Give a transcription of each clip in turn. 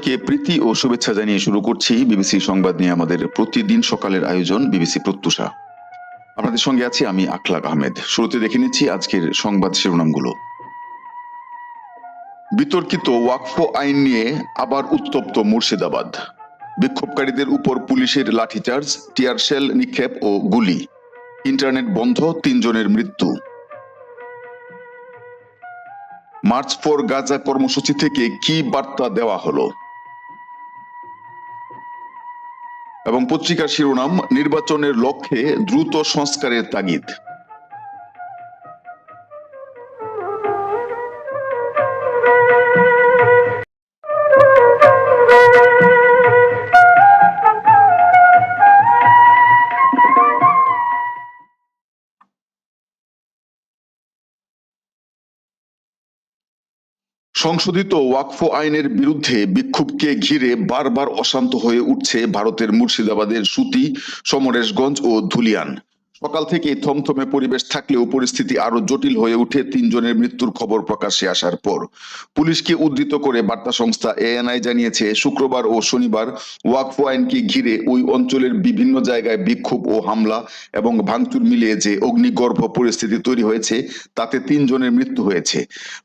সবাইকে প্রীতি ও শুভেচ্ছা জানিয়ে শুরু করছি বিবিসি সংবাদ নিয়ে আমাদের প্রতিদিন সকালের আয়োজন বিবিসি প্রত্যুষা। আপনাদের সঙ্গে আছি আমি আখলাক আহমেদ। শুরুতে দেখে নিচ্ছি আজকের সংবাদ শিরোনামগুলো। বিতর্কিত ওয়াকফ আইন নিয়ে আবার উত্তপ্ত মুর্শিদাবাদ। বিক্ষোভকারীদের উপর পুলিশের লাঠিচার্জ, টিয়ার শেল, নিক্ষেপ ও গুলি। ইন্টারনেট বন্ধ, তিনজনের মৃত্যু। মার্চ ফর গাজা কর্মসূচি থেকে কি বার্তা দেওয়া হলো? এবং পত্রিকার শিরোনাম নির্বাচনের লক্ষ্যে দ্রুত সংস্কারের তাগিদ। সংশোধিত ওয়াকফ আইনের বিরুদ্ধে বিক্ষোভকে ঘিরে বারবার অশান্ত হয়ে উঠছে ভারতের মুর্শিদাবাদের সুতি, সমরেশগঞ্জ ও ধুলিয়ান। সকাল থেকে থমথমে পরিবেশ থাকলেও পরিস্থিতি আরও জটিল হয়ে উঠে তিনজনের মৃত্যুর খবর প্রকাশ্যে আসার পর। পুলিশকে উদ্ধৃত করে বার্তা সংস্থা এএনআই জানিয়েছে, শুক্রবার ও শনিবার ওয়াকফ আইনকে ঘিরে ওই অঞ্চলের বিভিন্ন জায়গায় বিক্ষোভ ও হামলা এবং ভাঙচুর মিলিয়ে যে অগ্নিগর্ভ পরিস্থিতি তৈরি হয়েছে, তাতে তিনজনের মৃত্যু হয়েছে।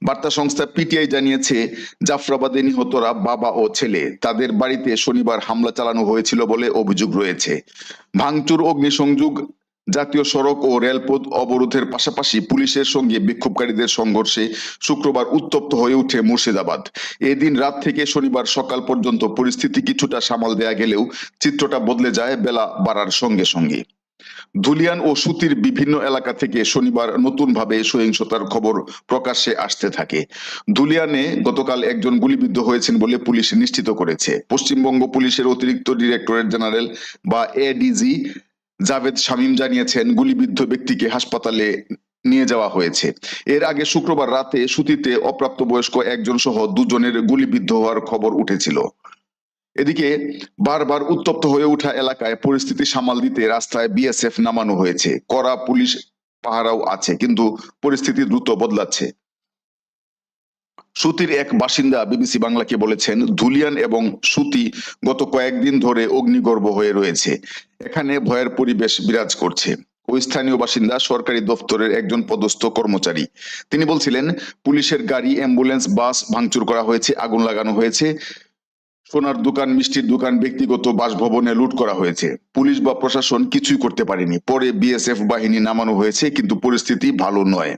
বার্তা সংস্থা পিটিআই জানিয়েছে, জাফরাবাদে নিহতরা বাবা ও ছেলে। তাদের বাড়িতে শনিবার হামলা চালানো হয়েছিল বলে অভিযোগ রয়েছে। ভাঙচুর, অগ্নিসংযোগ জাতীয় সড়ক ও রেলপথ অবরোধের পাশাপাশি পুলিশের সঙ্গে বিক্ষোভকারীদের সংঘর্ষে শুক্রবার উত্তপ্ত হয়ে ওঠে মুর্শিদাবাদ। এদিন রাত থেকে শনিবার সকাল পর্যন্ত পরিস্থিতি কিছুটা সামাল দেয়া গেলেও চিত্রটা বদলে যায় বেলা বাড়ার সঙ্গে সঙ্গে। ধুলিয়ান ও সুতির বিভিন্ন এলাকা থেকে শনিবার নতুনভাবে সহিংসতার খবর প্রকাশ্যে আসতে থাকে। ধুলিয়ানে গতকাল একজন গুলিবিদ্ধ হয়েছেন বলে পুলিশ নিশ্চিত করেছে। পশ্চিমবঙ্গ পুলিশের অতিরিক্ত ডিরেক্টরেট জেনারেল বা এডিজি জাভেদ শামীম জানিয়েছেন, গুলিবিদ্ধ ব্যক্তিকে হাসপাতালে নিয়ে যাওয়া হয়েছে। এর আগে শুক্রবার রাতে সুতিতে অপ্রাপ্তবয়স্ক একজন সহ দুজনের গুলিবিদ্ধ হওয়ার খবর উঠেছিল। এদিকে বারবার উত্তপ্ত হয়ে ওঠা এলাকায় পরিস্থিতি সামাল দিতে রাস্তায় বিএসএফ নামানো হয়েছে। কড়া পুলিশ পাহারাও আছে, কিন্তু পরিস্থিতি দ্রুত বদলাচ্ছে। সুতির এক বাসিন্দা বিবিসি বাংলাকে বলেছেন, ধুলিয়ান এবং সুতি গত কয়েকদিন ধরে অগ্নিগর্ভ হয়ে রয়েছে। এখানে ভয়ের পরিবেশ বিরাজ করছে। ওই স্থানীয় বাসিন্দা সরকারি দপ্তরের একজন পদস্থ কর্মচারী। তিনি বলছিলেন, পুলিশের গাড়ি, অ্যাম্বুলেন্স, বাস ভাঙচুর করা হয়েছে, আগুন লাগানো হয়েছে। সোনার দোকান, মিষ্টির দোকান, ব্যক্তিগত বাসভবনে লুট করা হয়েছে। পুলিশ বা প্রশাসন কিছুই করতে পারেনি। পরে বিএসএফ বাহিনী নামানো হয়েছে, কিন্তু পরিস্থিতি ভালো নয়।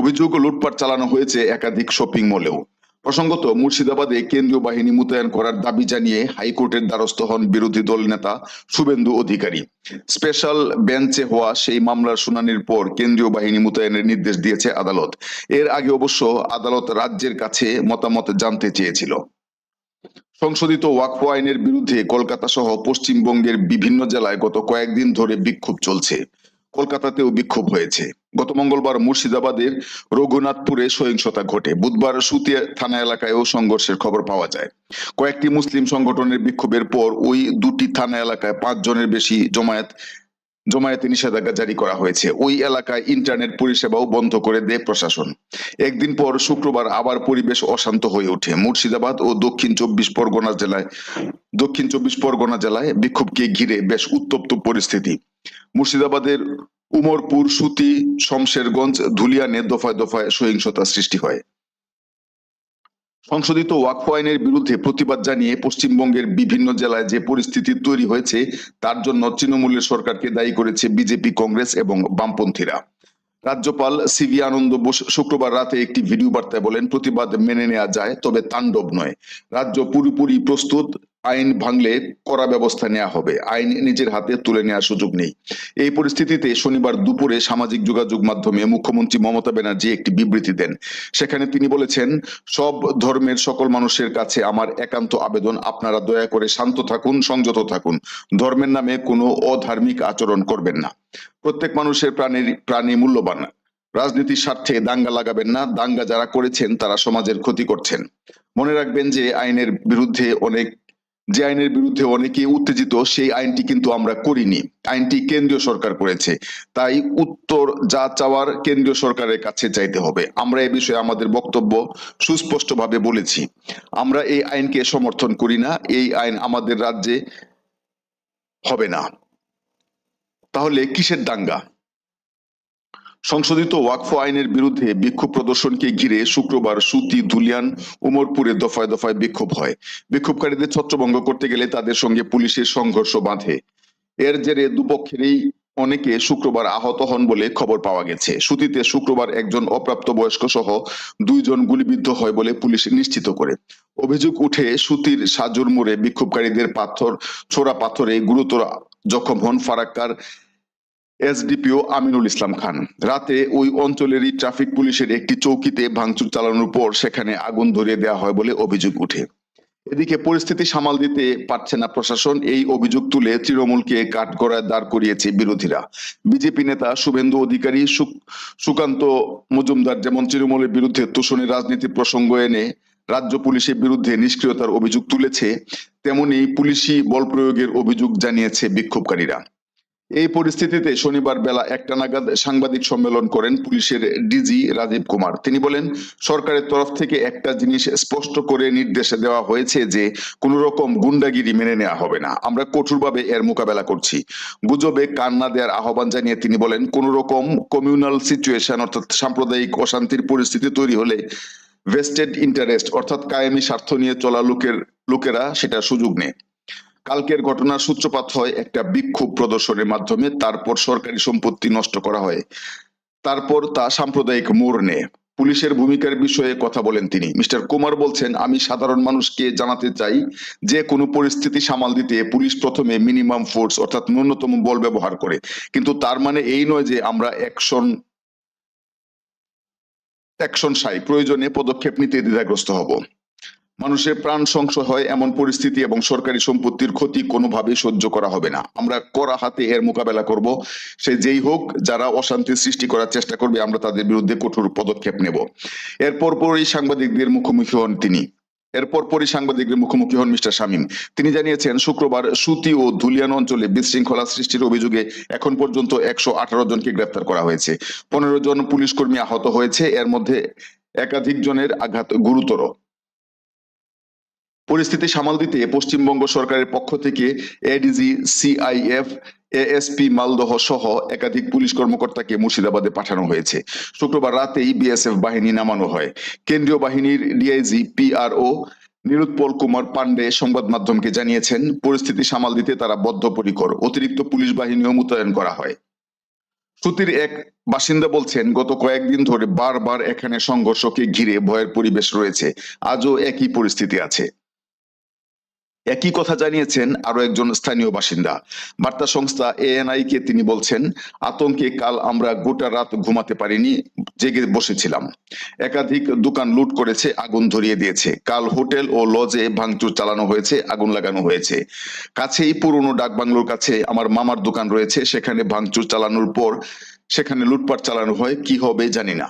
অভিযোগ লুটপাট চালানো হয়েছে একাধিক শপিং মলেও। প্রসঙ্গত, মুর্শিদাবাদে কেন্দ্রীয় বাহিনী মোতায়েন করার দাবি জানিয়ে হাইকোর্টের দ্বারস্থ হন বিরোধী দল নেতা শুভেন্দু অধিকারী। স্পেশাল বেঞ্চে হওয়া সেই মামলার শুনানির পর কেন্দ্রীয় বাহিনী মোতায়েনের নির্দেশ দিয়েছে আদালত। এর আগে অবশ্য আদালত রাজ্যের কাছে মতামত জানতে চেয়েছিল। সংশোধিত ওয়াকফ আইনের বিরুদ্ধে কলকাতা সহ পশ্চিমবঙ্গের বিভিন্ন জেলায় গত কয়েকদিন ধরে বিক্ষোভ চলছে। কলকাতাতেও বিক্ষোভ হয়েছে। গত মঙ্গলবার মুর্শিদাবাদের রঘুনাথপুরে সহিংসতা ঘটে। বুধবার সুতিয়া থানা এলাকায়ও সংঘর্ষের খবর পাওয়া যায়। কয়েকটি মুসলিম সংগঠনের বিক্ষোভের পর ওই দুটি থানা এলাকায় পাঁচ জনের বেশি জমায়েত জমায়েতে নিষেধাজ্ঞা জারি করা হয়েছে। ওই এলাকায় ইন্টারনেট পরিষেবাও বন্ধ করে দেয় প্রশাসন। একদিন পর শুক্রবার আবার পরিবেশ অশান্ত হয়ে ওঠে। মুর্শিদাবাদ ও দক্ষিণ চব্বিশ পরগনা জেলায় দক্ষিণ চব্বিশ পরগনা জেলায় বিক্ষোভকে ঘিরে বেশ উত্তপ্ত পরিস্থিতি। মুর্শিদাবাদের উমরপুর, সুতি, শমশেরগঞ্জ, ধুলিয়ানে দফায় দফায় সহিংসতা সৃষ্টি হয়। সংশোধিত ওয়াকফ আইনের বিরুদ্ধে প্রতিবাদ জানিয়ে পশ্চিমবঙ্গের বিভিন্ন জেলায় যে পরিস্থিতি তৈরি হয়েছে, তার জন্য তৃণমূলের সরকারকে দায়ী করেছে বিজেপি, কংগ্রেস এবং বামপন্থীরা। রাজ্যপাল সিভি আনন্দ বোস শুক্রবার রাতে একটি ভিডিও বার্তায় বলেন, প্রতিবাদ মেনে নেওয়া যায়, তবে তাণ্ডব নয়। রাজ্য পুরোপুরি প্রস্তুত। আইন ভাঙলে কড়া ব্যবস্থা নেওয়া হবে। আইন নিজের হাতে তুলে নেওয়ার সুযোগ নেই। এই পরিস্থিতিতে শনিবার দুপুরে সামাজিক যোগাযোগ মাধ্যমে মুখ্যমন্ত্রী মমতা ব্যানার্জি একটি বিবৃতি দেন। সেখানে তিনি বলেছেন, সব ধর্মের সকল মানুষের কাছে আমার একান্ত আবেদন, আপনারা দয়া করে শান্ত থাকুন, সংযত থাকুন। ধর্মের নামে কোনো অধার্মিক আচরণ করবেন না। প্রত্যেক মানুষের প্রাণের, প্রাণী মূল্যবান। রাজনীতির স্বার্থে দাঙ্গা লাগাবেন না, দাঙ্গা যারা করেছেন তারা সমাজের ক্ষতি করছেন। মনে রাখবেন যে আইনের বিরুদ্ধে অনেক যে আইনের বিরুদ্ধে অনেকে উত্তেজিত, সেই আইনটি কিন্তু আমরা করিনি। আইনটি কেন্দ্রীয় সরকার করেছে। তাই উত্তর যা চাওয়ার কেন্দ্রীয় সরকারের কাছে চাইতে হবে। আমরা এ বিষয়ে আমাদের বক্তব্য সুস্পষ্টভাবে বলেছি। আমরা এই আইনকে সমর্থন করি না। এই আইন আমাদের রাজ্যে হবে না। তাহলে কিসের দাঙ্গা? সংশোধিত ওয়াকফ আইনের বিরুদ্ধে বিক্ষোভ প্রদর্শনকে ঘিরে শুক্রবার সুতি দুলিয়ান উমরপুরে দফায় দফায় বিক্ষোভ হয়। বিক্ষোভকারীদের ছত্রভঙ্গ করতে গেলে তাদের সঙ্গে পুলিশের সংঘর্ষ বাঁধে। এর জেরে দুপক্ষেরই অনেকে শুক্রবার আহত হন বলে খবর পাওয়া গেছে। সুতিতে শুক্রবার একজন অপ্রাপ্ত বয়স্ক সহ দুইজন গুলিবিদ্ধ হয় বলে পুলিশ নিশ্চিত করে। অভিযোগ উঠে সুতির সাজুর মোড়ে বিক্ষোভকারীদের পাথর, ছোড়া পাথরে গুরুতর জখম হন ফারাক্কার এসডিপিও আমিনুল ইসলাম খান। রাতে ওই অঞ্চলেরই ট্রাফিক পুলিশের একটি চৌকিতে ভাঙচুর চালানোর পর সেখানে আগুন ধরিয়ে দেওয়া হয় বলে অভিযোগ উঠে। এদিকে পরিস্থিতি সামাল দিতে পারছে না প্রশাসন, এই অভিযোগ তুলে তৃণমূলকে কাঠগড়ায় দাঁড় করিয়েছে বিরোধীরা। বিজেপি নেতা শুভেন্দু অধিকারী, সুক- সুকান্ত মজুমদার যেমন তৃণমূলের বিরুদ্ধে তোষণের রাজনীতি প্রসঙ্গ এনে রাজ্য পুলিশের বিরুদ্ধে নিষ্ক্রিয়তার অভিযোগ তুলেছে, তেমনি পুলিশি বল প্রয়োগের অভিযোগ জানিয়েছে বিক্ষোভকারীরা। এই পরিস্থিতিতে শনিবার বেলা একটা নাগাদ সাংবাদিক সম্মেলন করেন পুলিশের ডিজি রাজীব কুমার। তিনি বলেন, সরকারের তরফ থেকে একটা জিনিস স্পষ্ট করে নির্দেশ দেওয়া হয়েছে যে, কোনো রকম গুন্ডাগিরি মেনে নেওয়া হবে না। আমরা কঠোরভাবে এর মোকাবেলা করছি। গুজবে কান না দেওয়ার আহ্বান জানিয়ে তিনি বলেন, কোন রকম কমিউনাল সিচুয়েশন অর্থাৎ সাম্প্রদায়িক অশান্তির পরিস্থিতি তৈরি হলে ভেস্টেড ইন্টারেস্ট অর্থাৎ কায়েমি স্বার্থ নিয়ে চলা লোকের, লোকেরা সেটা সুযোগ নেয়। কালকের ঘটনার সূত্রপাত হয় একটা বিক্ষোভ প্রদর্শনের মাধ্যমে, তারপর সরকারি সম্পত্তি নষ্ট করা হয়। তারপর তা সাম্প্রদায়িক মোড় নেয়। পুলিশের ভূমিকার বিষয়ে কথা বলেন তিনি। মিস্টার কুমার বলছেন, আমি সাধারণ মানুষকে জানাতে চাই যে কোনো পরিস্থিতি সামাল দিতে পুলিশ প্রথমে মিনিমাম ফোর্স অর্থাৎ ন্যূনতম বল ব্যবহার করে। কিন্তু তার মানে এই নয় যে আমরা অ্যাকশন অ্যাকশন সাই। প্রয়োজনে পদক্ষেপ নিতে দ্বিধাগ্রস্ত হব। মানুষের প্রাণ সংশয় হয় এমন পরিস্থিতি এবং সরকারি সম্পত্তির ক্ষতি কোনোভাবেই সহ্য করা হবে না। আমরা কড়া হাতে এর মোকাবেলা করব। সে যেই হোক, যারা অশান্তির সৃষ্টি করার চেষ্টা করবে, আমরা তাদের বিরুদ্ধে কঠোর পদক্ষেপ নেব। এরপর পরই সাংবাদিকদের মুখোমুখি হন তিনি। এরপর পরই সাংবাদিকদের মুখোমুখি হন মিস্টার শামীম। তিনি জানিয়েছেন, শুক্রবার সুতি ও ধুলিয়ান অঞ্চলে বিশৃঙ্খলা সৃষ্টির অভিযোগে এখন পর্যন্ত একশো আঠারো জনকে গ্রেপ্তার করা হয়েছে। পনেরো জন পুলিশ কর্মী আহত হয়েছে। এর মধ্যে একাধিক জনের আঘাত গুরুতর। পরিস্থিতি সামাল দিতে পশ্চিমবঙ্গ সরকারের পক্ষ থেকে এডিজি সিআইএফ এএসপি মালদহ সহ একাধিক পুলিশ কর্মকর্তাকে মুর্শিদাবাদে পাঠানো হয়েছে। শুক্রবার রাতেই বিএসএফ বাহিনী নামানো হয়। কেন্দ্রীয় বাহিনীর ডিআইজি পিআরও নিরুৎপল কুমার পান্ডে সংবাদ মাধ্যমকে জানিয়েছেন, পরিস্থিতি সামাল দিতে তারা বদ্ধপরিকর। অতিরিক্ত পুলিশ বাহিনীও মোতায়েন করা হয়। সুতির এক বাসিন্দা বলছেন, গত কয়েকদিন ধরে বারবার এখানে সংঘর্ষকে ঘিরে ভয়ের পরিবেশ রয়েছে। আজও একই পরিস্থিতি আছে। একই কথা জানিয়েছেন আরও একজন স্থানীয় বাসিন্দা। বার্তা সংস্থা এএনআই কে তিনি বলছেন, আতঙ্কে কাল আমরা গোটা রাত ঘুমাতে পারিনি, জেগে বসেছিলাম। একাধিক দোকান লুট করেছে, আগুন ধরিয়ে দিয়েছে। কাল হোটেল ও লজে ভাঙচুর চালানো হয়েছে, আগুন লাগানো হয়েছে। কাছেই পুরনো ডাকবাংলোর কাছে আমার মামার দোকান রয়েছে, সেখানে ভাঙচুর চালানোর পর সেখানে লুটপাট চালানো হয়, কি হবে জানি না।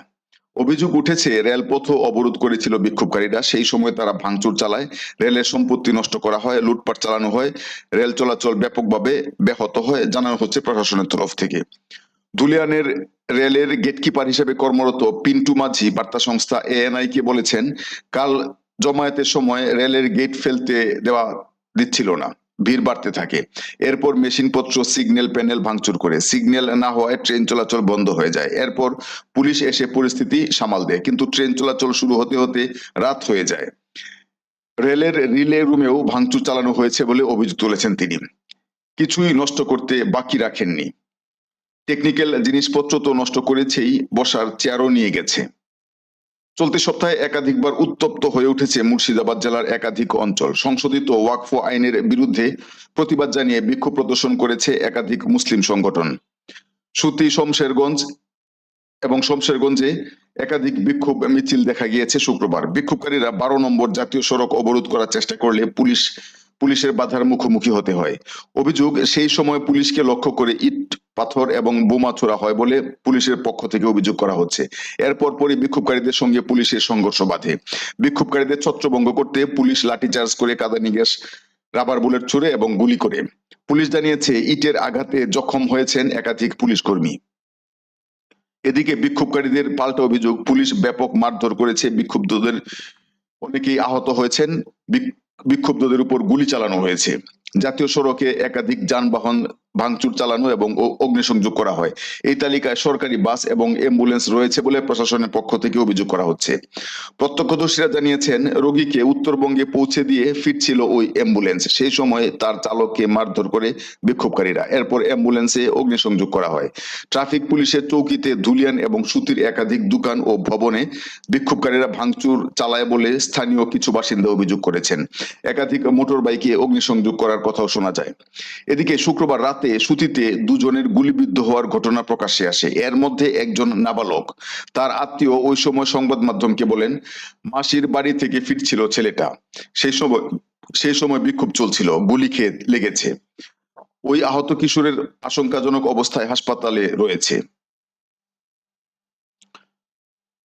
অভিযোগ উঠেছে রেলপথ অবরোধ করেছিল বিক্ষোভকারীরা। সেই সময় তারা ভাঙচুর চালায়, রেলের সম্পত্তি নষ্ট করা হয়, লুটপাট চালানো হয়, রেল চলাচল ব্যাপকভাবে ব্যাহত হয় জানানো হচ্ছে প্রশাসনের তরফ থেকে। দুলিয়ানের রেলের গেটকিপার হিসেবে কর্মরত পিন্টু মাঝি বার্তা সংস্থা এএনআই কে বলেছেন, কাল জমায়েতের সময় রেলের গেট ফেলতে দেওয়া দিচ্ছিল না। ভিড় বাড়তে থাকে। এরপর মেশিনপত্র, সিগন্যাল প্যানেল ভাঙচুর করে। সিগন্যাল না হওয়ায় ট্রেন চলাচল বন্ধ হয়ে যায়। এরপর পুলিশ এসে পরিস্থিতি সামাল দেয়। কিন্তু ট্রেন চলাচল শুরু হতে হতে রাত হয়ে যায়। রেলের, রিলে রুমেও ভাঙচুর চালানো হয়েছে বলে অভিযোগ তুলেছেন তিনি। কিছুই নষ্ট করতে বাকি রাখেননি। টেকনিক্যাল জিনিসপত্র তো নষ্ট করেছেই, বসার চেয়ারও নিয়ে গেছে। চলতি সপ্তাহে একাধিকবার উত্তপ্ত হয়ে উঠেছে মুর্শিদাবাদ জেলার একাধিক অঞ্চল। সংশোধিত ওয়াকফ আইনের বিরুদ্ধে প্রতিবাদ জানিয়ে বিক্ষোভ প্রদর্শন করেছে একাধিক মুসলিম সংগঠন। সুতি শমশেরগঞ্জ এবং শমশেরগঞ্জে একাধিক বিক্ষোভ মিছিল দেখা গিয়েছে শুক্রবার। বিক্ষোভকারীরা বারো নম্বর জাতীয় সড়ক অবরোধ করার চেষ্টা করলে পুলিশ পুলিশের বাধার মুখোমুখি হতে হয়। অভিযোগ, সেই সময় পুলিশকে লক্ষ্য করে ইট, পাথর এবং বোমা ছোড়া হয় বলে পুলিশের পক্ষ থেকে অভিযোগ করা হচ্ছে। এরপর পরই বিক্ষোভকারীদের সঙ্গে পুলিশের সংঘর্ষ বাধে। বিক্ষোভকারীদের ছত্রভঙ্গ করতে পুলিশ লাঠিচার্জ করে কাদানি গ্যাস, রাবার বুলেট ছুড়ে এবং গুলি করে। পুলিশ জানিয়েছে, ইটের আঘাতে জখম হয়েছেন একাধিক পুলিশ কর্মী। এদিকে বিক্ষোভকারীদের পাল্টা অভিযোগ, পুলিশ ব্যাপক মারধর করেছে বিক্ষুব্ধদের। অনেকেই আহত হয়েছেন। বিক্ষুব্ধদের উপর গুলি চালানো হয়েছে। জাতীয় সড়কে একাধিক যানবাহন ভাঙচুর চালানো এবং অগ্নিসংযোগ করা হয়। এই তালিকায় সরকারি বাস এবং অ্যাম্বুলেন্স রয়েছে বলে প্রশাসনের পক্ষ থেকে অভিযোগ করা হচ্ছে। প্রত্যক্ষদর্শীরা জানিয়েছেন, রোগীকে উত্তরবঙ্গে পৌঁছে দিয়ে ফিরছিল ওই অ্যাম্বুলেন্স। সেই সময় তার চালককে মারধর করে বিক্ষোভকারীরা। এরপর অ্যাম্বুলেন্সে অগ্নিসংযোগ করা হয়। ট্রাফিক পুলিশের চৌকিতে ধুলিয়ান এবং সুতির একাধিক দোকান ও ভবনে বিক্ষোভকারীরা ভাঙচুর চালায় বলে স্থানীয় কিছু বাসিন্দা অভিযোগ করেছেন। একাধিক মোটর বাইকে অগ্নিসংযোগ করার কথাও শোনা যায়। এদিকে শুক্রবার রাতে সুতিতে দুজনের গুলিবিদ্ধ হওয়ার ঘটনা প্রকাশ্যে আসে। এর মধ্যে একজন নাবালক। তার আত্মীয় ওই সময় সংবাদ মাধ্যমকে বলেন, মাসির বাড়ি থেকে ফিরছিল ছেলেটা। সেই সময় সেই সময় বিক্ষোভ চলছিল, গুলি খেয়ে লেগেছে। ওই আহত কিশোরের আশঙ্কাজনক অবস্থায় হাসপাতালে রয়েছে।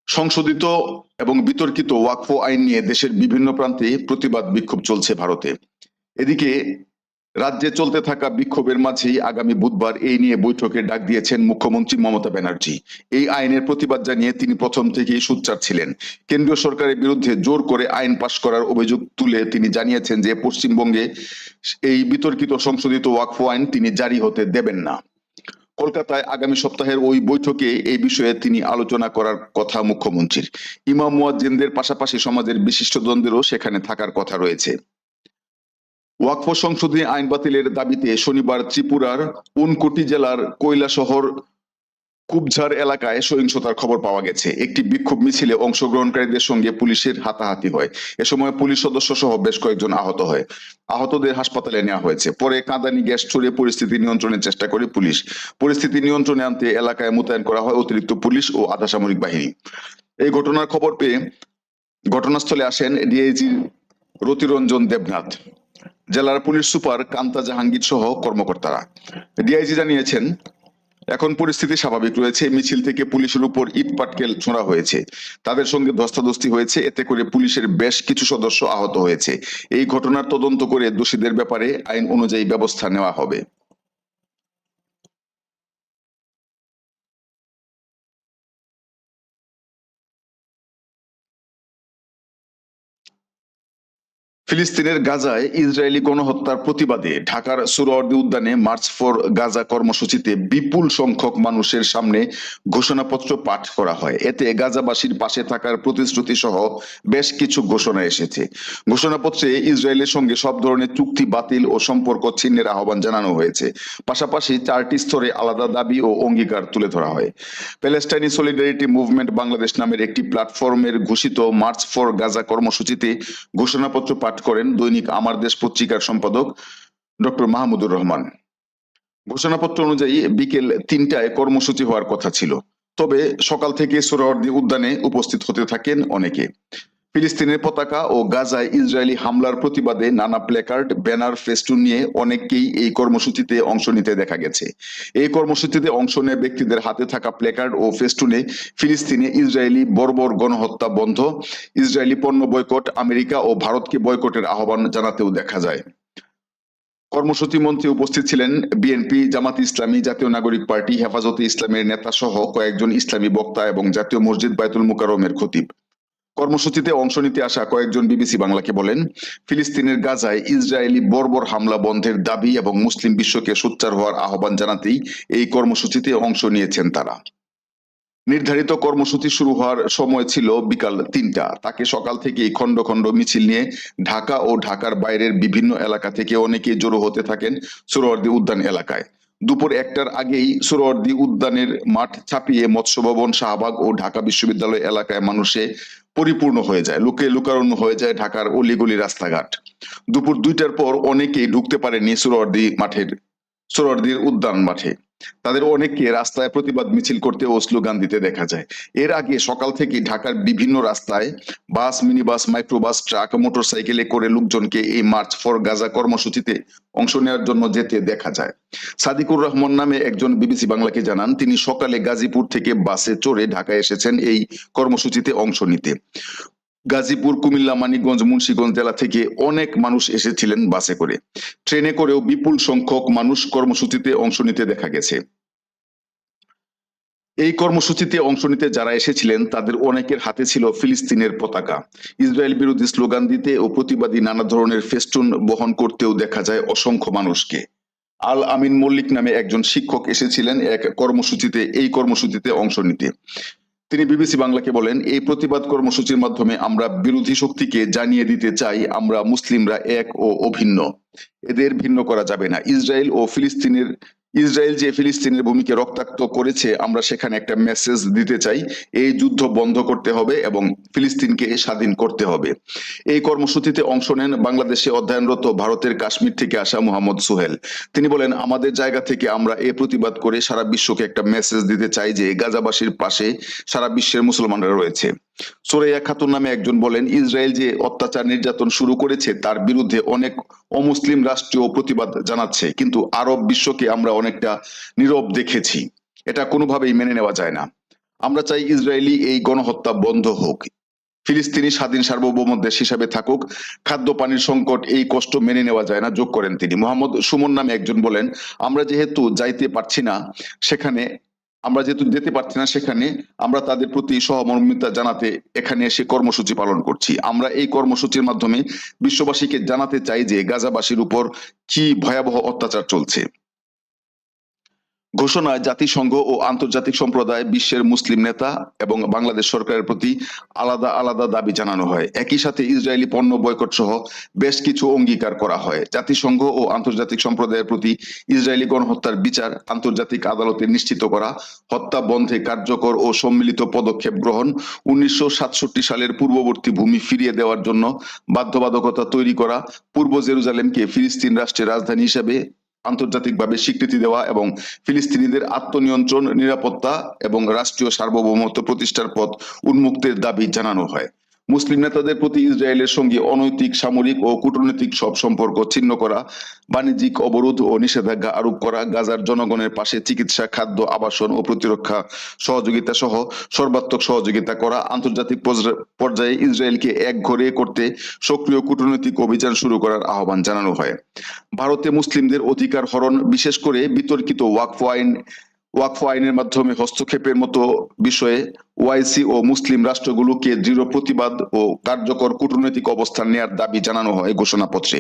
সংশোধিত এবং বিতর্কিত ওয়াকফ আইন নিয়ে দেশের বিভিন্ন প্রান্তে প্রতিবাদ বিক্ষোভ চলছে ভারতে। এদিকে রাজ্যে চলতে থাকা বিক্ষোভের মাঝেই আগামী বুধবার এই নিয়ে বৈঠকের ডাক দিয়েছেন মুখ্যমন্ত্রী মমতা ব্যানার্জি। এই আইনের প্রতিবাদ জানিয়ে তিনি প্রথম থেকেই সোচ্চার ছিলেন। কেন্দ্রীয় সরকারের বিরুদ্ধে জোর করে আইন পাশ করার অভিযোগ তুলে তিনি জানিয়েছেন যে পশ্চিমবঙ্গে এই বিতর্কিত সংশোধিত ওয়াকফ আইন তিনি জারি হতে দেবেন না। কলকাতায় আগামী সপ্তাহের ওই বৈঠকে এই বিষয়ে তিনি আলোচনা করার কথা মুখ্যমন্ত্রীর। ইমাম মুয়াজ্জিনদের পাশাপাশি সমাজের বিশিষ্ট বিশিষ্টজনদেরও সেখানে থাকার কথা রয়েছে। ওয়াকফ সংশোধনী আইন বাতিলের দাবিতে শনিবার ত্রিপুরার উনকোটি জেলার কৈলা শহর কুবঝার এলাকায় সহিংসতার খবর পাওয়া গেছে। একটি বিক্ষোভ মিছিলে অংশগ্রহণকারীদের সঙ্গে পুলিশের হাতাহাতি হয়। এ সময় পুলিশ সদস্য সহ বেশ কয়েকজন আহত হয়। আহতদের হাসপাতালে নেওয়া হয়েছে। পরে কাঁদানি গ্যাস ছড়িয়ে পরিস্থিতি নিয়ন্ত্রণের চেষ্টা করে পুলিশ। পরিস্থিতি নিয়ন্ত্রণে আনতে এলাকায় মোতায়েন করা হয় অতিরিক্ত পুলিশ ও আধা সামরিক বাহিনী। এই ঘটনার খবর পেয়ে ঘটনাস্থলে আসেন ডিআইজি রতিরঞ্জন দেবনাথ। জেলার পুলিশ সুপার কান্তা জাহাঙ্গীর সহ কর্মকর্তারা। ডিআইজি জানিয়েছেন, এখন পরিস্থিতি স্বাভাবিক রয়েছে। মিছিল থেকে পুলিশের উপর ইট পাটকেল ছোঁড়া হয়েছে। তাদের সঙ্গে ধস্তাধস্তি হয়েছে। এতে করে পুলিশের বেশ কিছু সদস্য আহত হয়েছে। এই ঘটনার তদন্ত করে দোষীদের ব্যাপারে আইন অনুযায়ী ব্যবস্থা নেওয়া হবে। ফিলিস্তিনের গাজায় ইসরায়েলি গণহত্যার প্রতিবাদে ঢাকার সুরওয়ার্দী উদ্যানে মার্চ ফর গাজা কর্মসূচিতে বিপুল সংখ্যক মানুষের সামনে ঘোষণাপত্র পাঠ করা হয়। এতে গাজাবাসীর পাশে থাকার প্রতিশ্রুতি সহ বেশ কিছু ঘোষণা এসেছে। ঘোষণাপত্রে ইসরায়েলের সঙ্গে সব ধরনের চুক্তি বাতিল ও সম্পর্ক ছিন্নের আহ্বান জানানো হয়েছে। পাশাপাশি চারটি স্তরে আলাদা দাবি ও অঙ্গীকার তুলে ধরা হয়। প্যালেস্টাইনি সলিডারিটি মুভমেন্ট বাংলাদেশ নামের একটি প্ল্যাটফর্মের ঘোষিত মার্চ ফর গাজা কর্মসূচিতে ঘোষণাপত্র পাঠ করেন দৈনিক আমার দেশ পত্রিকার সম্পাদক ডক্টর মাহমুদুর রহমান। ঘোষণাপত্র অনুযায়ী বিকেল তিনটায় কর্মসূচি হওয়ার কথা ছিল। তবে সকাল থেকে সোহরাওয়ার্দী উদ্যানে উপস্থিত হতে থাকেন অনেকে। ফিলিস্তিনের পতাকা ও গাজায় ইসরায়েলি হামলার প্রতিবাদে নানা প্ল্যাকার্ড, ব্যানার, ফেস্টুন নিয়ে অনেককেই এই কর্মসূচিতে অংশ নিতে দেখা গেছে। এই কর্মসূচিতে অংশ নেয় ব্যক্তিদের হাতে থাকা প্ল্যাকার্ড ও ফেস্টুনে ফিলিস্তিনে ইসরায়েলি বর্বর গণহত্যা বন্ধ। ইসরায়েলি পণ্য বয়কট আমেরিকা ও ভারতকে বয়কটের আহ্বান জানাতেও দেখা যায়। কর্মসূচি মঞ্চে উপস্থিত ছিলেন বিএনপি, জামাত ইসলামী, জাতীয় নাগরিক পার্টি, হেফাজতে ইসলামের নেতা সহ কয়েকজন ইসলামী বক্তা এবং জাতীয় মসজিদ বায়তুল মুকাররমের খতিব। কর্মসূচিতে অংশ নিতে আসা কয়েকজন বিবিসি বাংলাকে বলেন, ফিলিস্তিনের গাজায় ইসরায়েলি বর্বর হামলা বন্ধের দাবি এবং মুসলিম বিশ্বকে সোচ্চার হওয়ার আহ্বান জানাতেই এই কর্মসূচিতে অংশ নিয়েছেন তারা। নির্ধারিত কর্মসূচি শুরু হওয়ার সময় ছিল বিকাল তিনটা। তাকে সকাল থেকেই খণ্ড খণ্ড মিছিল নিয়ে ঢাকা ও ঢাকার বাইরের বিভিন্ন এলাকা থেকে অনেকে জড়ো হতে থাকেন সুরওয়ার্দী উদ্যান এলাকায়। দুপুর একটার আগেই সুরওয়ার্দী উদ্যানের মাঠ ছাপিয়ে মৎস্য ভবন শাহবাগ ও ঢাকা বিশ্ববিদ্যালয় এলাকায় মানুষে পরিপূর্ণ হয়ে যায়, লোকে লোকারণ্য হয়ে যায় ঢাকার অলিগলি রাস্তাঘাট। দুপুর দুইটার পর অনেকেই ঢুকতে পারেনি সুরওয়ার্দি মাঠের সোহরাওয়ার্দীর উদ্যান মাঠে। তাদের অনেককে রাস্তায় প্রতিবাদ মিছিল করতে ও স্লোগান দিতে দেখা যায়। এর আগে সকাল থেকে ঢাকার বিভিন্ন রাস্তায় bus mini bus microbus, truck, মোটরসাইকেলে করে লোকজনকে এই মার্চ ফর গাজা কর্মসূচিতে অংশ নেওয়ার জন্য যেতে দেখা যায়। সাদিকুর রহমান নামে একজন বিবিসি বাংলাকে জানান, তিনি সকালে গাজীপুর থেকে বাসে চড়ে ঢাকায় এসেছেন এই কর্মসূচিতে অংশ নিতে। গাজীপুর, কুমিল্লা, মানিকগঞ্জ, মুন্সিগঞ্জ জেলা থেকে অনেক মানুষ এসেছিলেন বাসে করে। ট্রেনে করেও বিপুল সংখ্যক মানুষ কর্মসূচিতে অংশ নিতে দেখা গেছে। এই কর্মসূচিতে অংশ নিতে যারা এসেছিলেন, তাদের অনেকের হাতে ছিল ফিলিস্তিনের পতাকা। ইসরায়েল বিরোধী স্লোগান দিতে ও প্রতিবাদী নানা ধরনের ফেস্টুন বহন করতেও দেখা যায় অসংখ্য মানুষকে। আল আমিন মল্লিক নামে একজন শিক্ষক এসেছিলেন এক কর্মসূচিতে, এই কর্মসূচিতে অংশ নিতে। তিনি বিবিসি বাংলাকে বলেন, এই প্রতিবাদ কর্মসূচির মাধ্যমে আমরা বিরোধী শক্তিকে জানিয়ে দিতে চাই, আমরা মুসলিমরা এক ও অভিন্ন। এদের ভিন্ন করা যাবে না। ইসরায়েল ও ফিলিস্তিনের ইসরায়েল যে ফিলিস্তিনের ভূমিকে রক্তাক্ত করেছে, আমরা সেখানে একটা মেসেজ দিতে চাই। এই যুদ্ধ বন্ধ করতে হবে এবং ফিলিস্তিনকে স্বাধীন করতে হবে। এই কর্মসূচিতে অংশ নেন বাংলাদেশে অধ্যয়নরত ভারতের কাশ্মীর থেকে আসা মোহাম্মদ সোহেল। তিনি বলেন, আমাদের জায়গা থেকে আমরা এ প্রতিবাদ করে সারা বিশ্বকে একটা মেসেজ দিতে চাই যে, গাজাবাসীর পাশে সারা বিশ্বের মুসলমানরা রয়েছে। সোরেয়া খাতুন নামে একজন বলেন, ইসরায়েল যে অত্যাচার নির্যাতন শুরু করেছে, তার বিরুদ্ধে অনেক অমুসলিম রাষ্ট্রীয় প্রতিবাদ জানাচ্ছে, কিন্তু আরব বিশ্বকে আমরা অনেকটা নীরব দেখেছি। এটা কোনোভাবেই মেনে নেওয়া যায় না। আমরা চাই ইসরায়েলি এই গণহত্যা বন্ধ হোক। ফিলিস্তিনি স্বাধীন সার্বভৌম দেশ হিসাবে থাকুক। খাদ্য পানির সংকট এই কষ্ট মেনে নেওয়া যায় না, যোগ করেন তিনি। মোহাম্মদ সুমন নামে একজন বলেন, আমরা যেহেতু যাইতে পারছি না, সেখানে আমরা যেহেতু যেতে পারছি না সেখানে, আমরা তাদের প্রতি সহমর্মিতা জানাতে এখানে এসে কর্মসূচি পালন করছি। আমরা এই কর্মসূচির মাধ্যমে বিশ্ববাসীকে জানাতে চাই যে গাজাবাসীর উপর কি ভয়াবহ অত্যাচার চলছে। ঘোষণায় জাতিসংঘ ও আন্তর্জাতিক সম্প্রদায় বিশ্বের মুসলিম নেতা এবং বাংলাদেশ সরকারের প্রতি আলাদা আলাদা দাবি জানানো হয়। একই সাথে ইসরায়েলি পণ্য বয়কট সহ বেশ কিছু অঙ্গীকার করা হয়। জাতিসংঘ ও আন্তর্জাতিক সম্প্রদায়ের প্রতি ইসরায়েলি গণহত্যার বিচার, আন্তর্জাতিক আদালতে নিশ্চিত করা, হত্যা বন্ধে কার্যকর ও সম্মিলিত পদক্ষেপ গ্রহণ, উনিশশো সাতষট্টি সালের পূর্ববর্তী ভূমি ফিরিয়ে দেওয়ার জন্য বাধ্যবাধকতা তৈরি করা, পূর্ব জেরুজালেমকে ফিলিস্তিন রাষ্ট্রের রাজধানী হিসেবে আন্তর্জাতিকভাবে স্বীকৃতি দেওয়া এবং ফিলিস্তিনিদের আত্মনিয়ন্ত্রণ, নিরাপত্তা এবং রাষ্ট্রীয় সার্বভৌমত্ব প্রতিষ্ঠার পথ উন্মুক্তের দাবি জানানো হয়। মুসলিম নেতাদের প্রতি ইসরায়েলের সঙ্গে অনৈতিক, সামরিক ও কূটনৈতিক সব সম্পর্ক ছিন্ন করা, বাণিজ্যিক অবরোধ ও নিষেধাজ্ঞা আরোপ করা, গাজার জনগণের পাশে চিকিৎসা, খাদ্য, আবাসন ও প্রতিরক্ষা সহযোগিতা সহ সর্বাত্মক সহযোগিতা করা, আন্তর্জাতিক পর্যা- পর্যায়ে ইসরায়েলকে এক ঘরে করতে সক্রিয় কূটনৈতিক অভিযান শুরু করার আহ্বান জানানো হয়। ভারতে মুসলিমদের অধিকার হরণ, বিশেষ করে বিতর্কিত ওয়াকফ আইন ওয়াকফ আইনের মাধ্যমে হস্তক্ষেপের মতো বিষয়ে ওয়াইসি ও মুসলিম রাষ্ট্রগুলোকে দৃঢ় প্রতিবাদ ও কার্যকর কূটনৈতিক অবস্থান নেয়ার দাবি জানানো হয় ঘোষণাপত্রে।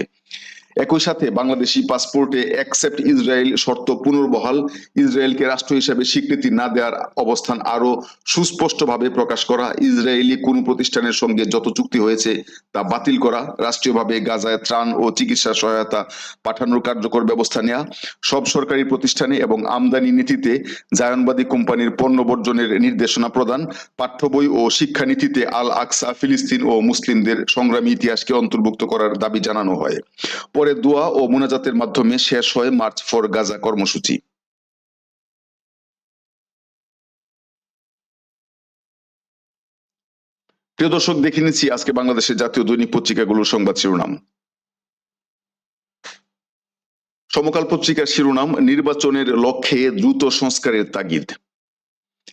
একই সাথে বাংলাদেশি পাসপোর্টে অ্যাকসেপ্ট ইসরায়েল শর্ত পুনর্বহাল ইসরায়েলকে রাষ্ট্র হিসেবে স্বীকৃতি না দেওয়ার অবস্থান আরও সুস্পষ্টভাবে প্রকাশ করা, ইসরায়েলি কোন প্রতিষ্ঠানের সঙ্গে যত চুক্তি হয়েছে তা বাতিল করা, রাষ্ট্রীয়ভাবে গাজায় ত্রাণ ও চিকিৎসা সহায়তা পাঠানোর কার্যকর ব্যবস্থা নেওয়া সব সরকারি প্রতিষ্ঠানে এবং আমদানি নীতিতে জায়নবাদী কোম্পানির পণ্য বর্জনের নির্দেশনা প্রদান, পাঠ্য বই ও শিক্ষানীতিতে আল আকসা ফিলিস্তিন ও মুসলিমদের সংগ্রামী ইতিহাসকে অন্তর্ভুক্ত করার দাবি জানানো হয়। পরে দোয়া ও মোনাজাতের মাধ্যমে শেষ হয় মার্চ ফর গাজা কর্মসূচি। প্রিয় দর্শক, দেখে নিচ্ছি আজকে বাংলাদেশের জাতীয় দৈনিক পত্রিকাগুলোর সংবাদ শিরোনাম। সমকাল পত্রিকার শিরোনাম, নির্বাচনের লক্ষ্যে দ্রুত সংস্কারের তাগিদ।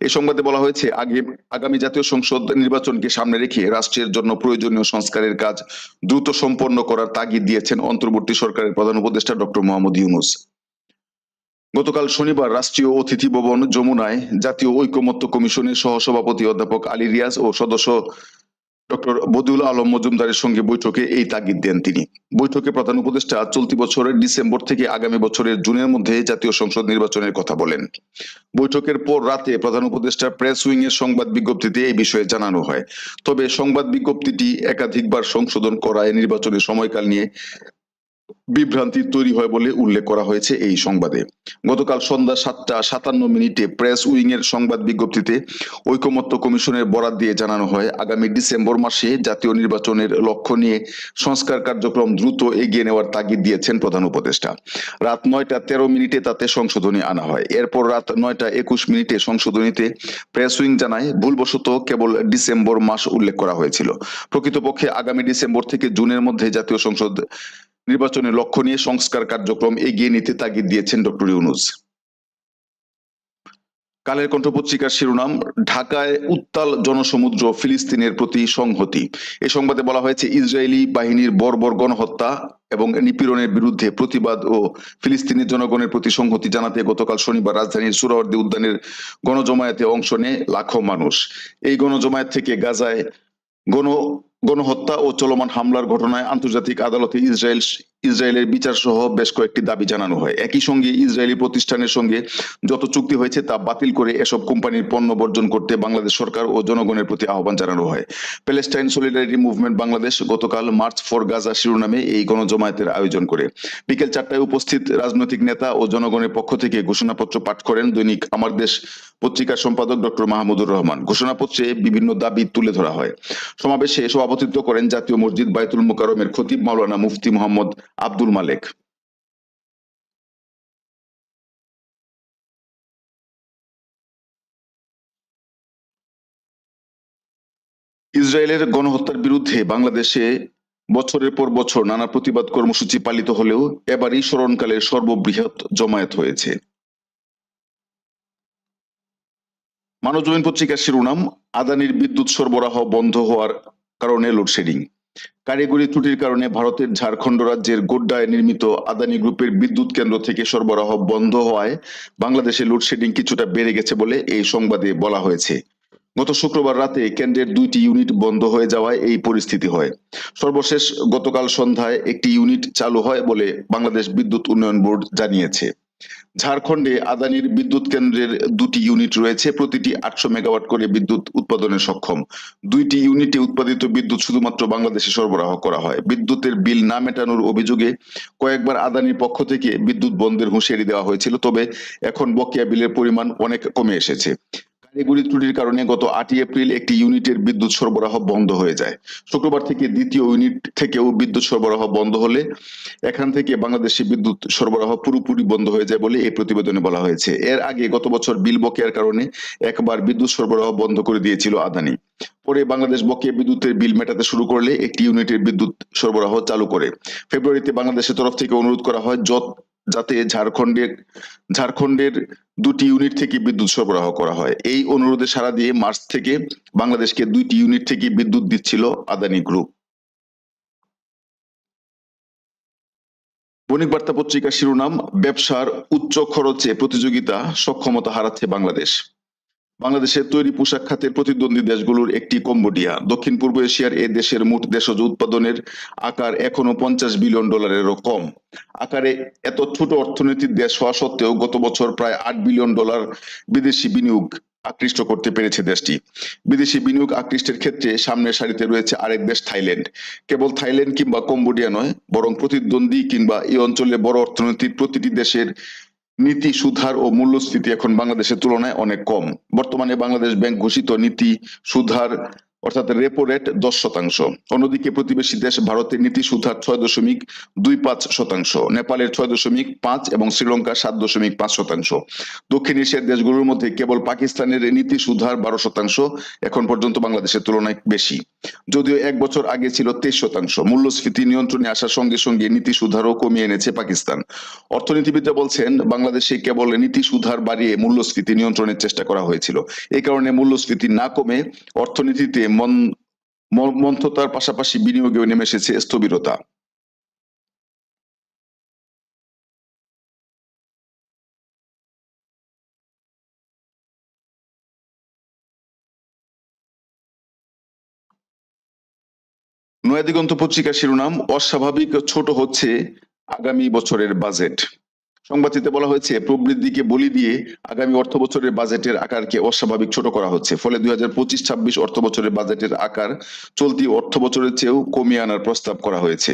এই সংবাদে বলা হয়েছে, আগে আগামী জাতীয় সংসদ নির্বাচনকে সামনে রেখে রাষ্ট্রের জন্য প্রয়োজনীয় সংস্কারের কাজ দ্রুত সম্পন্ন করার তাগিদ দিয়েছেন অন্তর্বর্তী সরকারের প্রধান উপদেষ্টা ডক্টর মোহাম্মদ ইউনুস। গতকাল শনিবার রাষ্ট্রীয় অতিথি ভবন যমুনায় জাতীয় ঐকমত্য কমিশনের সহসভাপতি অধ্যাপক আলী রিয়াজ ও সদস্য ডক্টর বদিউল আলম মজুমদারের সঙ্গে বৈঠকে এই তাগিদ দেন তিনি। বৈঠকে প্রধান উপদেষ্টা চলতি বছরের ডিসেম্বর থেকে আগামী বছরের জুনের মধ্যে জাতীয় সংসদ নির্বাচনের কথা বলেন। বৈঠকের পর রাতে প্রধান উপদেষ্টা প্রেস উইং এর সংবাদ বিজ্ঞপ্তিতে এই বিষয়ে জানানো হয়। তবে সংবাদ বিজ্ঞপ্তিটি একাধিকবার সংশোধন করায় নির্বাচনের সময়কাল নিয়ে বিভ্রান্তি তৈরি হয় বলে উল্লেখ করা হয়েছে এই সংবাদে। গতকাল সন্ধ্যা সাতটা সাতান্ন মিনিটে প্রেস উইং এর সংবাদ বিজ্ঞপ্তিতে ঐকমত্য কমিশনের বরাত দিয়ে জানানো হয়, আগামী ডিসেম্বর মাসে জাতীয় নির্বাচনের লক্ষ্য নিয়ে সংস্কার কার্যক্রম দ্রুত এগিয়ে নেওয়ার তাগিদ দিয়েছেন প্রধান উপদেষ্টা। রাত নয়টা তেরো মিনিটে তাতে সংশোধনী আনা হয়। এরপর রাত নয়টা একুশ মিনিটে সংশোধনীতে প্রেস উইং জানায়, ভুলবশত কেবল ডিসেম্বর মাস উল্লেখ করা হয়েছিল। প্রকৃতপক্ষে আগামী ডিসেম্বর থেকে জুনের মধ্যে জাতীয় সংসদ নির্বাচনের লক্ষ্য নিয়ে সংস্কার কার্যক্রম এগিয়ে নিতে তাগিদ দিয়েছেন ডক্টর ইউনুস। কালের কণ্ঠ পত্রিকার শিরোনাম, ঢাকায় উত্তাল জনসমুদ্র ফিলিস্তিনের প্রতি সংহতি। এই সংবাদে বলা হয়েছে, ইসরায়েলি বাহিনীর বর্বর গণহত্যা এবং নিপীড়নের বিরুদ্ধে প্রতিবাদ ও ফিলিস্তিনি জনগণের প্রতি সংহতি জানাতে গতকাল শনিবার রাজধানীর সুরাওয়ার্দী উদ্যানের গণজমায়েতে অংশ নেয় লাখো মানুষ। এই গণজমায়েত থেকে গাজায় গণ গণহত্যা ও চলমান হামলার ঘটনায় আন্তর্জাতিক আদালতে ইসরায়েল ইসরায়েলের বিচার সহ বেশ কয়েকটি দাবি জানানো হয়। একই সঙ্গে ইসরায়েলি প্রতিষ্ঠানের সঙ্গে যত চুক্তি হয়েছে তা বাতিল করে এসব কোম্পানির পণ্য বর্জন করতে বাংলাদেশ সরকার ও জনগণের প্রতি আহ্বান জানানো হয়। প্যালেস্টাইন সলিডারিটি মুভমেন্ট বাংলাদেশ গতকাল মার্চ ফর গাজা শিরোনামে এই গণজমায়েতের আয়োজন করে। বিকেল চারটায় উপস্থিত রাজনৈতিক নেতা ও জনগণের পক্ষ থেকে ঘোষণাপত্র পাঠ করেন দৈনিক আমার দেশ পত্রিকার সম্পাদক ডক্টর মাহমুদুর রহমান। ঘোষণাপত্রে বিভিন্ন দাবি তুলে ধরা হয়। সমাবেশে সভাপতিত্ব করেন জাতীয় মসজিদ বায়তুল মোকারমের খতিব মাওলানা মুফতি মোহাম্মদ আব্দুল মালেক। ইসরায়েলের গণহত্যার বিরুদ্ধে বাংলাদেশে বছরের পর বছর নানা প্রতিবাদ কর্মসূচি পালিত হলেও এবারই স্মরণকালের সর্ববৃহৎ জমায়েত হয়েছে। মানবজমিন পত্রিকার শিরোনাম, আদানির বিদ্যুৎ সরবরাহ বন্ধ হওয়ার কারণে লোডশেডিং। কারিগরি ত্রুটির কারণে ভারতের ঝাড়খণ্ড রাজ্যের গোড্ডায় নির্মিত আদানি গ্রুপের বিদ্যুৎ কেন্দ্র থেকে সরবরাহ বন্ধ হওয়ায় বাংলাদেশে লোডশেডিং কিছুটা বেড়ে গেছে বলে এই সংবাদে বলা হয়েছে। গত শুক্রবার রাতে কেন্দ্রের দুইটি ইউনিট বন্ধ হয়ে যাওয়ায় এই পরিস্থিতি হয়। সর্বশেষ গতকাল সন্ধ্যায় একটি ইউনিট চালু হয় বলে বাংলাদেশ বিদ্যুৎ উন্নয়ন বোর্ড জানিয়েছে। ঝাড়খণ্ডে আদানির বিদ্যুৎ কেন্দ্রের দুটি ইউনিট রয়েছে, প্রতিটি আটশো মেগাওয়াট করে বিদ্যুৎ উৎপাদনে সক্ষম। দুইটি ইউনিটে উৎপাদিত বিদ্যুৎ শুধুমাত্র বাংলাদেশে সরবরাহ করা হয়। বিদ্যুতের বিল না মেটানোর অভিযোগে কয়েকবার আদানির পক্ষ থেকে বিদ্যুৎ বন্ধের হুঁশিয়ারি দেওয়া হয়েছিল, তবে এখন বকেয়া বিলের পরিমাণ অনেক কমে এসেছে। কারিগরি ত্রুটির কারণে গত আটই এপ্রিল একটি ইউনিটের বিদ্যুৎ সরবরাহ বন্ধ হয়ে যায়। শুক্রবার থেকে দ্বিতীয় ইউনিট থেকেও বিদ্যুৎ সরবরাহ বন্ধ হলে এখান থেকে বাংলাদেশে বিদ্যুৎ সরবরাহ পুরোপুরি বন্ধ হয়ে যায় বলে এই প্রতিবেদনে বলা হয়েছে। এর আগে গত বছর বিল বকেয়ার কারণে একবার বিদ্যুৎ সরবরাহ বন্ধ করে দিয়েছিল আদানি। পরে বাংলাদেশ বকেয়া বিদ্যুতের বিল মেটাতে শুরু করলে একটি ইউনিটের বিদ্যুৎ সরবরাহ চালু করে। ফেব্রুয়ারিতে বাংলাদেশের তরফ থেকে অনুরোধ করা হয়, যত যাতে ঝাড়খণ্ডের ঝাড়খণ্ডের দুটি ইউনিট থেকে বিদ্যুৎ সরবরাহ করা হয়। এই অনুরোধে সারা দিয়ে মার্চ থেকে বাংলাদেশকে দুইটি ইউনিট থেকে বিদ্যুৎ দিচ্ছিল আদানি গ্রুপ বণিক বার্তা পত্রিকার শিরোনাম, ব্যবসার উচ্চ খরচে প্রতিযোগিতা সক্ষমতা হারাচ্ছে বাংলাদেশ। বাংলাদেশের তৈরি পোশাক খাতের প্রতিদ্বন্দ্বী দেশগুলোর একটি কম্বোডিয়া। দক্ষিণ পূর্ব এশিয়ার এ দেশের মোট দেশজ উৎপাদনের আকার এখনও পঞ্চাশ বিলিয়ন ডলারেরও কম। আকারে এত ছোট অর্থনীতির দেশ হওয়া সত্ত্বেও গত বছর প্রায় আট বিলিয়ন ডলার বিদেশি বিনিয়োগ আকৃষ্ট করতে পেরেছে দেশটি। বিদেশি বিনিয়োগ আকৃষ্টের ক্ষেত্রে সামনের সারিতে রয়েছে আরেক দেশ থাইল্যান্ড। কেবল থাইল্যান্ড কিংবা কম্বোডিয়া নয়, বরং প্রতিদ্বন্দ্বী কিংবা এই অঞ্চলে বড় অর্থনীতির প্রতিটি দেশের নীতি সুধার ও মূল্যস্ফীতি এখন বাংলাদেশের তুলনায় অনেক কম। বর্তমানে বাংলাদেশ ব্যাংক ঘোষিত নীতি সুধার অর্থাৎ রেপো রেট দশ শতাংশ। অন্যদিকে প্রতিবেশী দেশ ভারতের নীতি সুধার ছয় দশমিক দুই পাঁচ শতাংশ। নেপালের ছয় দশমিক পাঁচ এবং শ্রীলঙ্কা সাত দশমিক পাঁচ শতাংশ। দক্ষিণ এশিয়ার দেশগুলোর মধ্যে কেবল পাকিস্তানের নীতি সুধার বারো শতাংশ, এখন পর্যন্ত বাংলাদেশের তুলনায় বেশি। যদিও এক বছর আগে ছিল তেইশ শতাংশ। মূল্যস্ফীতি নিয়ন্ত্রণে আসার সঙ্গে সঙ্গে নীতি সুধারও কমিয়ে এনেছে পাকিস্তান। অর্থনীতিবিদরা বলছেন, বাংলাদেশে কেবল নীতি সুধার বাড়িয়ে মূল্যস্ফীতি নিয়ন্ত্রণের চেষ্টা করা হয়েছিল। এই কারণে মূল্যস্ফীতি না কমে অর্থনীতিতে মন মন্থতার পাশাপাশি বিনিয়োগেও নেমে এসেছে স্থবিরতা। নয়াদিগন্ত পত্রিকার শিরোনাম, অস্বাভাবিক ছোট হচ্ছে আগামী বছরের বাজেট। সংবাদটিতে বলা হয়েছে, প্রবৃদ্ধিকে বলি দিয়ে আগামী অর্থ বছরের বাজেটের আকারকে অস্বাভাবিক ছোট করা হচ্ছে। ফলে দুই হাজার পঁচিশ ছাব্বিশ অর্থ বছরের বাজেটের আকার চলতি অর্থ বছরের চেয়েও কমিয়ে আনার প্রস্তাব করা হয়েছে।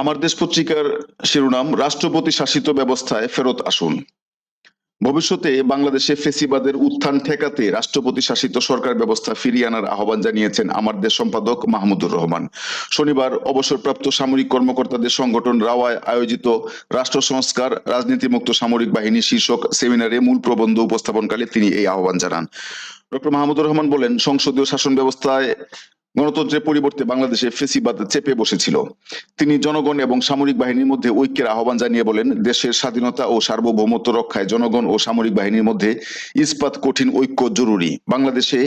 আমার দেশ পত্রিকার শিরোনাম, রাষ্ট্রপতি শাসিত ব্যবস্থায় ফেরত আসুন। ভবিষ্যতে বাংলাদেশে ফেসিবাদের উত্থান ঠেকাতে রাষ্ট্রপতি শাসিত সরকার ব্যবস্থা ফিরিয়ে আনার আহ্বান জানিয়েছেন আমার দেশ সম্পাদক মাহমুদুর রহমান। শনিবার অবসরপ্রাপ্ত সামরিক কর্মকর্তাদের সংগঠন রাওয়ায় আয়োজিত রাষ্ট্র সংস্কার, রাজনীতিমুক্ত সামরিক বাহিনী শীর্ষক সেমিনারে মূল প্রবন্ধ উপস্থাপনকালে তিনি এই আহ্বান জানান। ডক্টর মাহমুদুর রহমান বলেন, সংসদীয় শাসন ব্যবস্থায় গণতন্ত্রের পরিবর্তে বাংলাদেশে ফেসিবাদ চেপে বসেছিল। তিনি জনগণ এবং সামরিক বাহিনীর মধ্যে ঐক্যের আহ্বান জানিয়ে বলেন, দেশের স্বাধীনতা ও সার্বভৌমত্ব রক্ষায় জনগণ ও সামরিক বাহিনীর মধ্যে ইস্পাত কঠিন ঐক্য জরুরি। বাংলাদেশে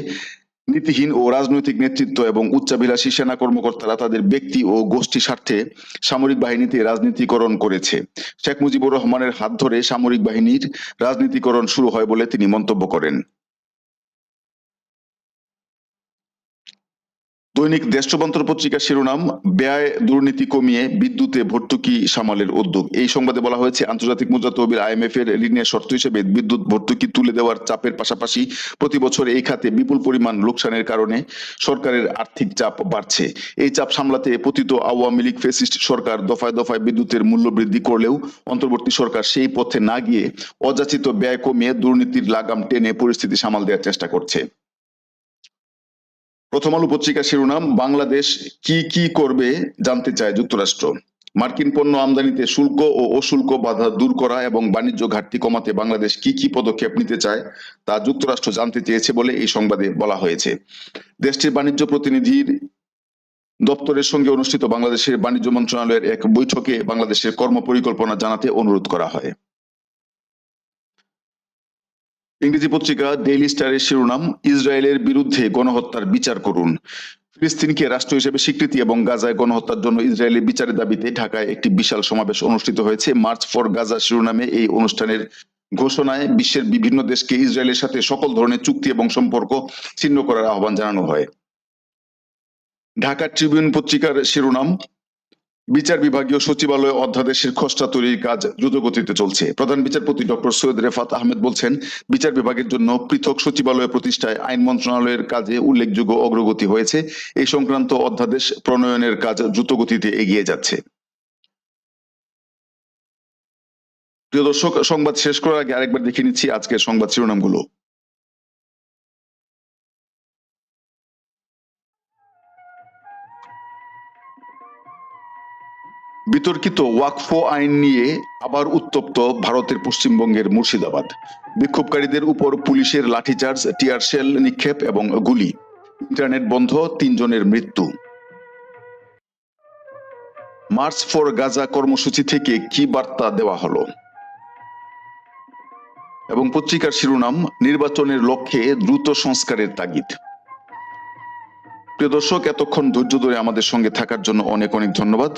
নীতিহীন ও রাজনৈতিক নেতৃত্ব এবং উচ্চাভিলাষী সেনা কর্মকর্তারা তাদের ব্যক্তি ও গোষ্ঠী স্বার্থে সামরিক বাহিনীতে রাজনীতিকরণ করেছে। শেখ মুজিবুর রহমানের হাত ধরে সামরিক বাহিনীর রাজনীতিকরণ শুরু হয় বলে তিনি মন্তব্য করেন। দৈনিক দেশপ্রান্তর পত্রিকার শিরোনাম, ব্যয় দুর্নীতি কমিয়ে বিদ্যুতে ভর্তুকি সামালের উদ্যোগ। এই সংবাদে বলা হয়েছে, আন্তর্জাতিক মুদ্রা তহবিল আইএমএফ এর ঋণের শর্ত হিসেবে বিদ্যুৎ ভর্তুকি তুলে দেওয়ার চাপের পাশাপাশি প্রতি বছর এই খাতে বিপুল পরিমাণ লোকসানের কারণে সরকারের আর্থিক চাপ বাড়ছে। এই চাপ সামলাতে পতিত আওয়ামী লীগ ফেসিস্ট সরকার দফায় দফায় বিদ্যুতের মূল্য বৃদ্ধি করলেও অন্তর্বর্তী সরকার সেই পথে না গিয়ে অযাচিত ব্যয় কমিয়ে দুর্নীতির লাগাম টেনে পরিস্থিতি সামাল দেওয়ার চেষ্টা করছে। প্রথম আলো পত্রিকার শিরোনাম, বাংলাদেশ কি কি করবে জানতে চায় যুক্তরাষ্ট্র। মার্কিন পণ্য আমদানিতে শুল্ক ও অশুল্ক বাধা দূর করা এবং বাণিজ্য ঘাটতি কমাতে বাংলাদেশ কি কি পদক্ষেপ নিতে চায় তা যুক্তরাষ্ট্র জানতে চেয়েছে বলে এই সংবাদে বলা হয়েছে। দেশটির বাণিজ্য প্রতিনিধির দপ্তরের সঙ্গে অনুষ্ঠিত বাংলাদেশের বাণিজ্য মন্ত্রণালয়ের এক বৈঠকে বাংলাদেশের কর্মপরিকল্পনা জানাতে অনুরোধ করা হয়। ইংরেজি পত্রিকা ডেইলি স্টারের শিরোনাম, ইসরায়েলের বিরুদ্ধে গণহত্যার বিচার করুন। ফিলিস্তিনকে রাষ্ট্র হিসেবে স্বীকৃতি এবং গাজায় গণহত্যার জন্য ইসরায়েলের বিচারের দাবিতে ঢাকায় একটি বিশাল সমাবেশ অনুষ্ঠিত হয়েছে। মার্চ ফর গাজা শিরোনামে এই অনুষ্ঠানের ঘোষণায় বিশ্বের বিভিন্ন দেশকে ইসরায়েলের সাথে সকল ধরনের চুক্তি এবং সম্পর্ক ছিন্ন করার আহ্বান জানানো হয়। ঢাকা ট্রিবিউন পত্রিকার শিরোনাম বিচার বিভাগীয় সচিবালয় অধ্যাদেশের খসড়া তৈরির কাজ দ্রুতগতিতে চলছে। প্রধান বিচারপতি ডক্টর সৈয়দ রেফাত আহমেদ বলছেন, বিচার বিভাগের জন্য পৃথক সচিবালয় প্রতিষ্ঠায় আইন মন্ত্রণালয়ের কাজে উল্লেখযোগ্য অগ্রগতি হয়েছে। এই সংক্রান্ত অধ্যাদেশ প্রণয়নের কাজ দ্রুতগতিতে এগিয়ে যাচ্ছে। প্রিয় দর্শক, সংবাদ শেষ করার আগে আরেকবার দেখে নিচ্ছি আজকের সংবাদ শিরোনামগুলো। বিতর্কিত ওয়াকফো আইন নিয়ে আবার উত্তপ্ত ভারতের পশ্চিমবঙ্গের মুর্শিদাবাদ। বিক্ষোভকারীদের উপর পুলিশের লাঠিচার্জ, টিয়ার শেল নিক্ষেপ এবং গুলি। ইন্টারনেট বন্ধ, তিনজনের মৃত্যু। মার্চ ফর গাজা কর্মসূচি থেকে কি বার্তা দেওয়া হলো? এবং পত্রিকার শিরোনাম, নির্বাচনের লক্ষ্যে দ্রুত সংস্কারের তাগিদ। প্রিয় দর্শক, এতক্ষণ ধৈর্য ধরে আমাদের সঙ্গে থাকার জন্য অনেক অনেক ধন্যবাদ।